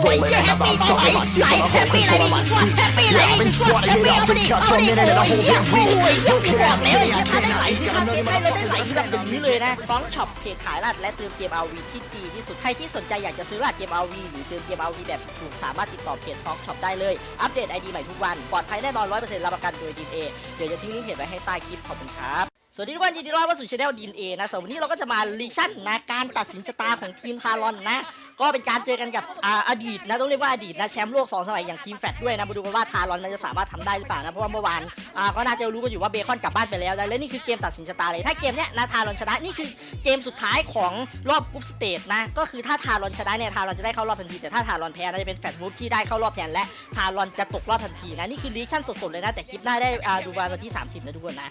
โหยแฮปปี้ไหลไหลแฮปปี้ไหลดีกว่าแฮปปี้ไหลดีกว่าแฮปปี้เอาไปดิเอาดิโอ้ยเฮียโอ้ยเฮียกูบอกแล้วเฮียถ้าได้ไหลคือถ้าเซฟให้เราได้ไหลแบบอย่างนี้เลยนะฟ้องช็อปเพจขายรหัสและเติมเกม RV ที่ดีที่สุดใครที่สนใจอยากจะซื้อรหัสเกม RV หรือเติมเกม RV แบบถูกสามารถติดต่อเพจฟ้องช็อปได้เลยอัปเดต ID ใหม่ทุกวันปลอดภัยแน่นอน100%รับประกันโดยดีเอเดี๋ยวจะทิ้งลิงก์เพจไว้ให้ใต้คลิปขอบคุณครับสวัสดีทุกคนยินดีต้อนรับสู่ช anel ดีเอนะสำหรับวันนี้เราก็จะมาลีชั่นนะการตัดสินชะตาของทีมพารอนนะก็เป็นการเจอกันกับอดีตนะต้องเรียกว่าอดีตนะแชมป์โลกสองสมัยอย่างทีมแฟตด้วยนะมาดูกันว่าทารอนนั้นจะสามารถทำได้หรือเปล่านะเพราะว่าเมื่อวานอ่าก็น่าจะรู้กันอยู่ว่าเบคอนกลับบ้านไปแล้วและนี่คือเกมตัดสินชะตาเลยถ้าเกมเนี้ยนะทารอนชนะนี่คือเกมสุดท้ายของรอบกรุ๊ปสเตจนะก็คือถ้าทารอนชนะเนี่ยทารอนจะได้เข้ารอบทันทีแต่ถ้าทารอนแพ้นะจะเป็นแฟตมูฟที่ได้เข้ารอบแทนและทารอนจะตกรอบทันทีนะนี่คือลีชั่นสดๆเลยนะแต่คลิปหน้าได้อ่าดูวันที่ 30 นะทุกคนนะ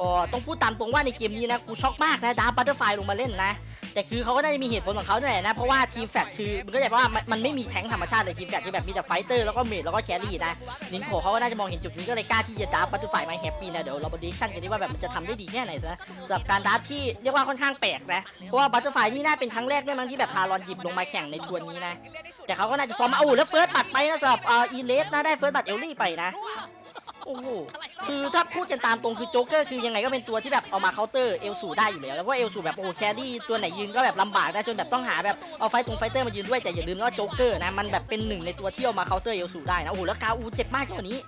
ก็ต้องพูดตามตรงว่าในเกมนี้นะกูช็อกมากนะดาร์บัตเตอร์ไฟลงมาเล่นนะแต่คือเขาก็ได้มีเหตุผลของเขาด้วยนะเพราะว่าทีมแฟตคือมันก็จะว่ามันไม่มีแท้งธรรมชาติเลยทีมแฟตที่แบบมีแต่ไฟเตอร์แล้วก็เมดแล้วก็แครี่นะลินโคเขาก็น่าจะมองเห็นจุดนี้ก็เลยกล้าที่จะดาร์บัตเตอร์ไฟมาแฮปปี้นะเดี๋ยวเรามาดิชั่นกันดีว่าแบบมันจะทำได้ดีแค่ไหนนะสำหรับการดาร์ที่เรียกว่าค่อนข้างแปลกนะเพราะว่าบัตเตอร์ไฟนี่น่าเป็นครั้งแรกด้วยมั้งที่แบบทารอนหยิบลงมาแข่งในทัวร์นี้นะแต่เขาก็น่าจะซ้อมมาโอ้แล้วเฟิร์สบัตรไปนะสำหรับอีเลสนะได้เฟิร์สบัตรเอลลี่ไปนะ โอ้โหคือถ้าพูดกันตามตรงคือโจ๊กเกอร์คือยังไงก็เป็นตัวที่แบบเอามาเคาน์เตอร์เอลสูได้อยู่แล้วแล้วก็เอลสูแบบโอ้แครี่ตัวไหนยืนก็แบบลำบากนะจนแบบต้องหาแบบเอาไฟตรงไฟเตอร์มายืนด้วยแต่อย่าลืมว่าโจ๊กเกอร์นะมันแบบเป็นหนึ่งในตัวที่เอามาเคาน์เตอร์เอลสูได้นะโอ้โหแล้วกาอูเจ็บมากจังวะนี้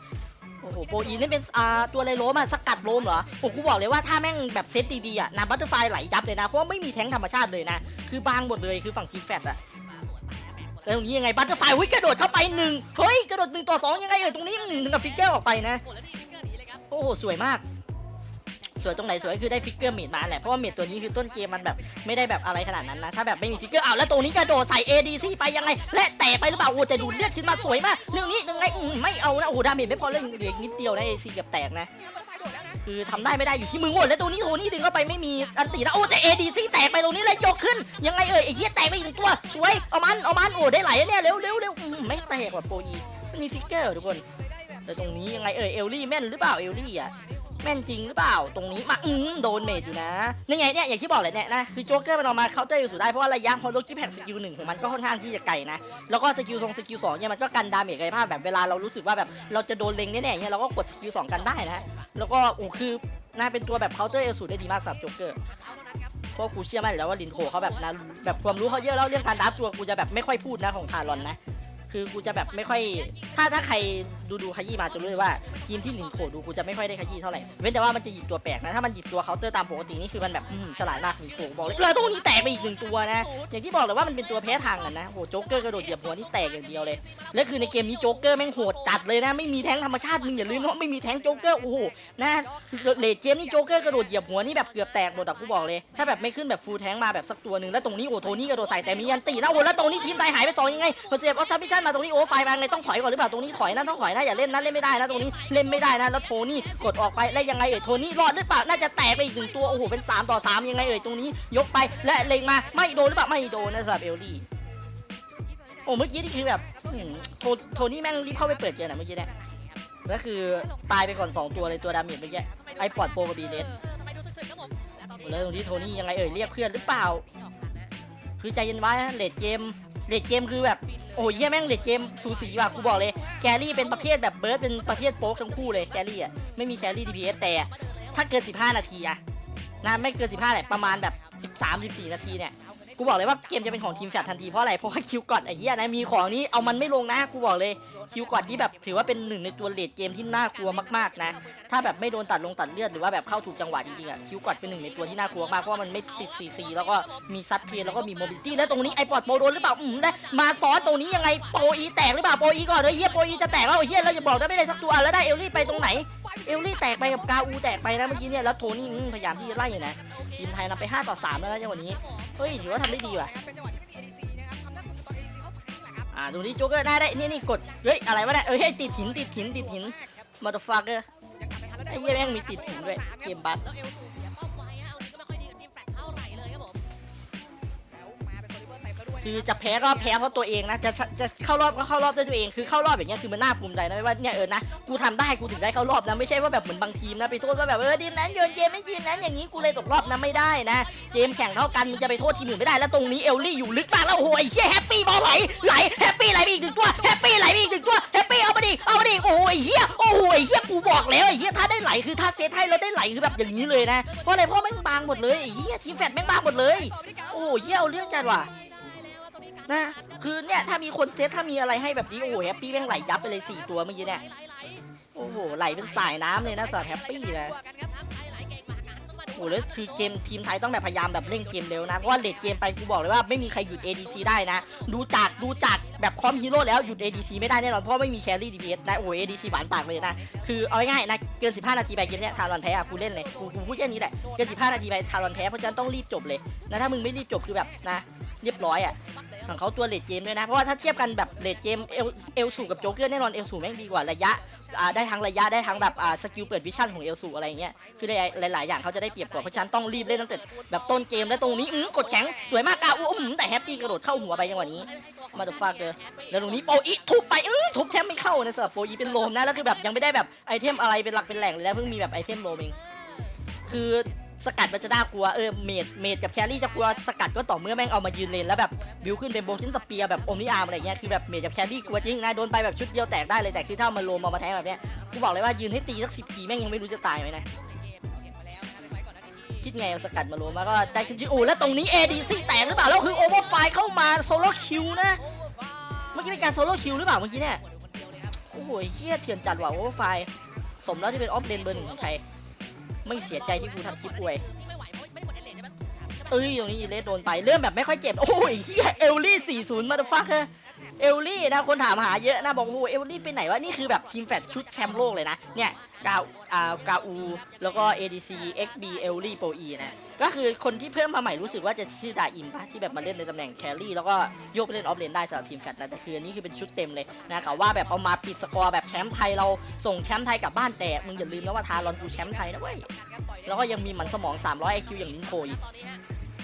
โอ้โหโปรอีนี่เป็นอ่าตัวอะไรโลมาสกัดโลมเหรอผมกูบอกเลยว่าถ้าแม่งแบบเซตดีๆอะนาบัตเตอร์ไฟไหลยับเลยนะเพราะว่าไม่มีแท้งธรรมชาติเลยนะคือบางหมดเลยคือฝั่งทีแฟตอะ แล้วตรงนี้ยังไงบัตเตอร์ไฟหุ้ยกระโดดเข้าไปหนึ่งเฮ้ยกระโดดหนึ่งต่อสองยังไงเอ่ยตรงนี้หนึ่งถึงกับฟิกเกอร์ออกไปนะ โอ้โหสวยมาก สวยตรงไหนสวยคือได้ฟิกเกอร์เมดมาแหละเพราะว่าเมดตัวนี้คือต้นเกมมันแบบไม่ได้แบบอะไรขนาดนั้นนะถ้าแบบไม่มีฟิกเกอร์อ้าวแล้วตรงนี้กระโดดใส่ ADC ไปยังไง และแตะไปหรือเปล่าโอ้แต่ดูเลือดขึ้นมาสวยมากเรื่องนี้ยังไงอืมไม่เอานะโอ้ดาเมจไม่พอเรื่องเหลือนิดเดียวนะ AC เกือบแตกนะคือทำได้ไม่ได้อยู่ที่มือโอ้แล้วตัวนี้โทนี่ดึงเข้าไปไม่มีอันตีนะโอ้แต่ ADC แตกไปตรงนี้เลยยกขึ้น ยังไงเอ่ยไอ้เหี้ยแตกไปอีกหนึ่งตัวสวยเอามันเอามันโอ้ได้ไหลเนี่ยเร็วเร็วเร็วอืมไม่แตกว่ะโปรอีมันมีฟิกเกอร์ทุกคนแต่ตรงนี้ยังไงเอ่ยเอลลี่แม่นหรือเปล่าเอลลี่อะ แม่นจริงหรือเปล่าตรงนี้มาอืมโดนเมดอยู่นะนี่ไงเนี่ยอย่างที่บอกเลยเนี่ยนะคือโจ๊กเกอร์มันออกมาเคาน์เตอร์อยู่สุดได้เพราะว่าระยะฮอลโลกิแพคสกิลหนึ่งของมันก็ค่อนข้างที่จะไกลนะแล้วก็สกิลทรงสกิลสองเนี่ยมันก็กันดาเมจกายภาพแบบเวลาเรารู้สึกว่าแบบเราจะโดนเล็งแน่ๆเนี่ยเราก็กดสกิลสองกันได้นะแล้วก็โอ้คือน่าเป็นตัวแบบเคาน์เตอร์เอลสูได้ดีมากสำหรับโจ๊กเกอร์เพราะกูเชื่อมั่นแล้วว่าลินโคเขาแบบนะแบบความรู้เขาเยอะแล้วเรื่องการดับตัวกูจะแบบไม่ค่อยพูดนะของทารอนนะ คือกูจะแบบไม่ค่อย ถ้าถ้าใครดูดูขยี้มาจะรู้เลยว่าทีมที่หลินโขดูกูจะไม่ค่อยได้ขยี้เท่าไหร่ เว้นแต่ว่ามันจะหยิบตัวแปลกนะ ถ้ามันหยิบตัวเคาน์เตอร์ตามปกตินี่คือมันแบบอื้อหือฉลาดมากหลินโขบอกเลยแล้วตรงนี้แตกไปอีกหนึ่งตัวนะ อย่างที่บอกเลยว่ามันเป็นตัวแพ้ทางกันนะโหโจ๊กเกอร์กระโดดเหยียบหัวนี่แตกอย่างเดียวเลย และคือในเกมนี้โจ๊กเกอร์แม่งโหดจัดเลยนะ ไม่มีแท้งธรรมชาติมึงอย่าลืมว่าไม่มีแท้งโจ๊กเกอร์โอ้โหนะเลดเกมนี่โจ๊กเกอร์กระโดดเหยียบหัวนี่แบบเกือบแตกหมดอะกูบอกเลย ถ้าแบบไม่ขึ้นแบบฟูลแท้งมาแบบสักตัวหนึ่งแล้วตรงนี้โอ้โทนี่กระโดดใส่แต่มียันตีนะโอ้แล้วตรงนี้ทีมไทยหายไปสองยังไงพอเสียบออฟซับมิชชั่นมาตรงนี้โอ้ไฟมาไงต้องถอยก่อนหรือเปล่าตรงนี้ถอยนะต้องถอยนะอย่าเล่นนะเล่นไม่ได้นะตรงนี้เล่นไม่ได้นะแล้วโทนี่กดออกไปแล้วยังไงเอ่ยโทนี่รอดหรือเปล่าน่าจะแตกไปอีกหนึ่งตัวโอ้โหเป็นสามต่อสามยังไงเอ่ยตรงนี้ยกไปและเล็งมาไม่โดนหรือเปล่าไม่โดนนะสำหรับเอลลี่โอ้เมื่อกี้นี่คือแบบโทโทนี่แม่งรีบเข้าไปเปิดเจอนะเมื่อกี้เนี่ยก็คือตายไปก่อนสองตัวเลยตัวดาเมจเมื่อกี้ไอปอดโปรกับบีเลสแล้วตรงนี้โทนี่ยังไงเอ่ยเรียกเพื่อนหรือเปล่า คือใจเย็นไว้เลดเกม เลดเกมคือแบบโอ้ยเหี้แม่งเลดเกมสูสีว่ะกูบอกเลยแครี่เป็นประเภทแบบเบิร์ดเป็นประเภทโป๊กทั้งคู่เลยแครี่อะไม่มีแครี่ DPS แต่ถ้าเกิน 15 นาทีอะนะไม่เกิน 15แหละประมาณแบบ 13 14 นาทีเนี่ยกูบอกเลยว่าเกมจะเป็นของทีมแฟดทันทีเพราะอะไรเพราะว่าคิวกอดไอ้เหี้ยนะมีของนี้เอามันไม่ลงนะกูบอกเลย คิวกอดนี่แบบถือว่าเป็นหนึ่งในตัวเลดเกมที่น่ากลัวมากๆนะ ถ้าแบบไม่โดนตัดลงตัดเลือดหรือว่าแบบเข้าถูกจังหวะจริงๆอะคิวกอดเป็นหนึ่งในตัวที่น่ากลัวมากเพราะว่ามันไม่ติดซีซีแล้วก็มีซัดเทียแล้วก็มีโมบิลิตี้แล้วตรงนี้ไอปอดโปรโดนหรือเปล่าอืมได้มาซ้อนตรงนี้ยังไงโปรอีแตกหรือเปล่าโปรอีก่อนเฮ้ยเฮียโปรอีจะแตกแล้วเฮียเราจะบอกได้ไม่ได้สักตัวแล้วได้เอลลี่ไปตรงไหนเอลลี่แตกไปกับกาอูแตกไปนะเมื่อกี้เนี่ยแล้วโทนี่พยายามที่จะไล่นะทีมไทยนำไป5ต่อ3แล้วนะจังหวะนี้เฮ้ยถือว่าทำได้ดีว่ะาตรงนี้โจ๊กเกอร์ได้ได้นี่นี่กดเฮ้ยอะไรวะเนี่ยเอ้ยติดหินติดหินติดหินมาตฟักเกอร์ไอ้เหี้ยแม่งมีติดหินด้วยเกมบัส คือจะแพ้รอบแพ้เพราะตัวเองนะจะจะเข้ารอบก็เข้ารอบด้วยตัวเองคือเข้ารอบอย่างเงี้ยคือมันน่าภูมิใจนะว่าเนี่ยเออนะกูทำได้กูถึงได้เข้ารอบนะไม่ใช่ว่าแบบเหมือนบางทีมนะไปโทษว่าแบบเออทีมนั้นโยนเกมไม่ยินนั้นอย่างนี้กูเลยตกรอบนะไม่ได้นะเกมแข่งเท่ากันมึงจะไปโทษทีมอื่นไม่ได้แล้วตรงนี้เอลลี่อยู่ลึกมากแล้วโอ้ยเฮียแฮปปี้บอลไหลไหลแฮปปี้ไหลไปอีกถึงตัวแฮปปี้ไหลไปอีกถึงตัวแฮปปี้เอามาดิเอามาดิโอ้ยเฮียโอ้ยเฮียกูบอกแล้วไอ้เฮียถ้าได้ไหลคือถ้าเซตให้เราได้ไหลคือแบบอย่างนี้เลยนะเพราะอะไรเพราะแม่งบางหมดเลยไอ้เฮียทีมแฟดแม่งบางหมดเลยโอ้ยเฮียเอาเรื่องจัดว่ะ นะคือเนี่ยถ้ามีคนเซตถ้ามีอะไรให้แบบนี้โอ้โหแฮปปี้แม่งไหลยับไปเลยสี่ตัวเมื่อกี้เนี่ยโอ้โหไหลเป็นสายน้ำเลยนะสำหรับแฮปปี้นะ โอ้โหแล้วคือเกมทีมไทยต้องแบบพยายามแบบเล่นเกมเร็วนะ เพราะว่าเลดเกมไปกูบอกเลยว่าไม่มีใครหยุด ADC ได้นะ ดูจากดูจากแบบคอมฮีโร่แล้วหยุด ADC ไม่ได้แน่นอนเพราะไม่มีแครี่ DPS นะโอ้โห ADC หวานปากเลยนะ คือเอาง่ายๆนะเกิน 15 นาทีไปเกมเนี้ยทารอนแพ้อะกูเล่นเลยกูกูพูดแค่นี้แหละเกิน 15 นาทีไปทารอนแพ้เพราะฉะนั้นต้องรีบจบเลยนะถ้ามึงไม่รีบจบคือแบบนะเรียบร้อยอะของเขาตัวเลดเกมด้วยนะ เพราะว่าถ้าเทียบกันแบบเลดเกมเอลเอลสูกับโจ๊กเกอร์แน่นอนเอลสูแม่งดีกว่าระยะได้ทั้งระยะได้ทั้งแบบสกิลเปิดวิชั่นของเอลสูอะไรเงี้ยคือหลายๆอย่างเขาจะได้เปรียบกว่าเพราะฉันต้องรีบเล่นตั้งแต่แบบต้นเกมและตรงนี้อื้อกดแข็งสวยมากกาอู้อื้อแต่แฮปปี้กระโดดเข้าหัวไปจังหวะนี้มาดูฟากเจอแล้วตรงนี้โปอีทุบไปอื้อทุบแทบไม่เข้านะสำหรับโปอีเป็นโลมนะแล้วคือแบบยังไม่ได้แบบไอเทมอะไรเป็นหลักเป็นแหล่งเลยนะเพิ่งมีแบบไอเทมโลมเองคือสกัดมันจะน่ากลัวเออเมดเมดกับแครี่จะกลัวสกัดก็ต่อเมื่อแม่งเอามายืนเลนแล้วแบบบิวขึ้นเป็นโบชินสเปียร์แบบอมนิอาร์มอะไรเงี้ยคือแบบเมดกับแครี่กลัวจริงนะโดนไปแบบชุดเดียวแตกได้เลยแต่คือถ้ามาโลมเอามาแทงแบบเนี้ยกูบอกเลยว่ายืนให้ตีสักสิบทีแม่งยังไม่รู้จะตายไหมนะ คิดไงเอาสกัดมาโลมแล้วก็ได้ขึ้นชื่อโอแล้วตรงนี้ ADC แตกหรือเปล่า แล้วคือโอเวอร์ไฟเข้ามาโซโล่คิวนะ เมื่อกี้เป็นการโซโล่คิวหรือเปล่าเมื่อกี้เนี่ย โอ้โหเฮี้ยเถื่อนจัดว่ะโอเวอร์ไฟสมแล้วที่เป็นออฟเลนเบอร์หนึ่งของไทยไม่เสียใจที่กูทำคลิปอวยเอ้ยตรงนี้เลสโดนไปเริ่มแบบไม่ค่อยเจ็บ โอ้ยเฮียเอลลี่ 40 มาดฟักเเอลลี่นะคนถามหาเยอะนะบอกโอ้โหเอลลี่ไปไหนวะนี่คือแบบทีมแฟดชุดแชมป์โลกเลยนะเนี่ยกาอ่ากาอูแล้วก็ ADC XB เอลลี่โปรอีนะก็คือคนที่เพิ่มมาใหม่รู้สึกว่าจะชื่อดาอิมปะที่แบบมาเล่นในตำแหน่งแครี่แล้วก็โยกไปเล่นออฟเลนได้สำหรับทีมแฟดนะแต่คืออันนี้คือเป็นชุดเต็มเลยนะเขาว่าแบบเอามาปิดสกอร์แบบแชมป์ไทยเราส่งแชมป์ไทยกลับบ้านแต่มึงอย่าลืมนะว่าทารอนกูแชมป์ไทยนะเว้ยแล้วก็ยังมีหมันสมอง 300 IQ อย่างลินโคอีก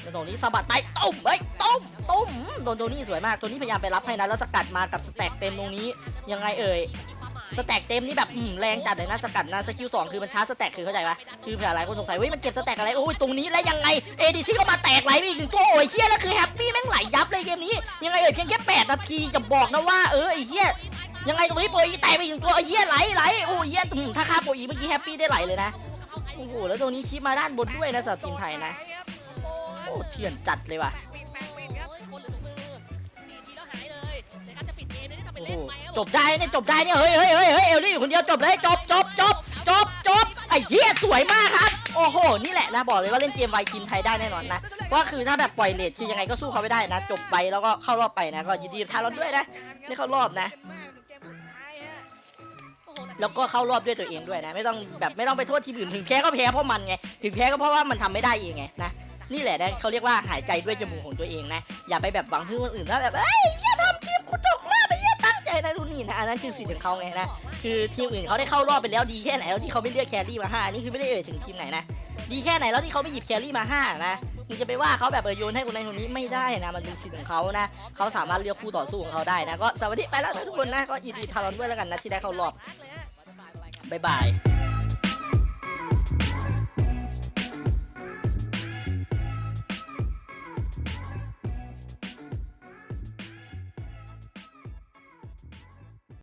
แล้วตรงนี้สะบัดไปตุ้มเฮ้ยตุ้มตุ้มโดนตัวนี้สวยมากตัวนี้พยายามไปรับให้นะแล้วสกัดมากับสแต็กเต็มตรงนี้ยังไงเอ่ยสแต็กเต็มนี่แบบแรงจัดเลยนะสกัดนะสกิลสองคือมันชาร์จสแต็กคือเข้าใจปะคือเผื่อหลายคนสงสัยเฮ้ยมันเก็บสแต็กอะไรโอ้ยตรงนี้แล้วยังไง ADC ก็มาแตกไหลไปอีกหนึ่งตัวโอ้ยเฮียแล้วคือแฮปปี้แม่งไหลยับเลยเกมนี้ยังไงเอ่ยเพียงแค่8นาทีจะบอกนะว่าเออไอ้เฮียยังไงตรงนี้โปรอีแตกไปอีกหนึ่งตัวไอ้เฮียไหลไหลโอ้ยเฮียถ้าฆ่าโปรอีเมื่อกี้แฮปปี้ได้ไหลเลยนะโอ้โหแล้วตรงนี้ชิปมาด้านบนด้วยนะสำหรับทีมไทยนะ อ้เถื่อนจัดเลยว่ะโอ้โหจบได้เนี่ยจบได้เนี่ยเฮ้ยเฮ้ยเฮ้ยเฮ้ยเอลลี่อยู่คนเดียวจบเลยจบจบจบจบจบไอ้เหี้ยสวยมากครับ โอ้โห นี่แหละนะบอกเลยว่าเล่นเกมไวทีมไทยได้แน่นอนนะว่าคือถ้าแบบปล่อยเลทคือยังไงก็สู้เขาไม่ได้นะ จบไปแล้วก็เข้ารอบไปนะ ก็ยินดีกับทารอนด้วยนะได้เข้ารอบนะ แล้วก็เข้ารอบด้วยตัวเองด้วยนะ ไม่ต้องแบบไม่ต้องไปโทษทีมอื่นถึงแพ้ก็แพ้เพราะมันไงถึงแพ้ก็เพราะว่ามันทำไม่ได้เองไงนะ นี่แหละนะเขาเรียกว่าหายใจด้วยจมูกของตัวเองนะ อย่าไปแบบหวังพึ่งคนอื่นว่าแบบเอ้ยเหี้ยทำทีมกูตกรอบไปเหี้ยตั้งใจนะดูนี่นะอันนั้นคือสิทธิ์ของเขาไงนะคือทีมอื่นเขาได้เข้ารอบไปแล้วดีแค่ไหนแล้วที่เขาไม่เลือกแครี่มาห้านี่คือไม่ได้เอ่ยถึงทีมไหนนะดีแค่ไหนแล้วที่เขาไม่หยิบแครี่มาห้านะมึงจะไปว่าเขาแบบเออโยนให้คนนั้นคนนี้ไม่ได้นะมันเป็นสิทธิ์ของเขานะเขาสามารถเลือกคู่ต่อสู้ของเขาได้นะก็สวัสดีไปแล้วนะทุกคนนะก็ยินดีทารอนด้วยแล้วกันนะที่ได้เข้ารอบบ๊ายบาย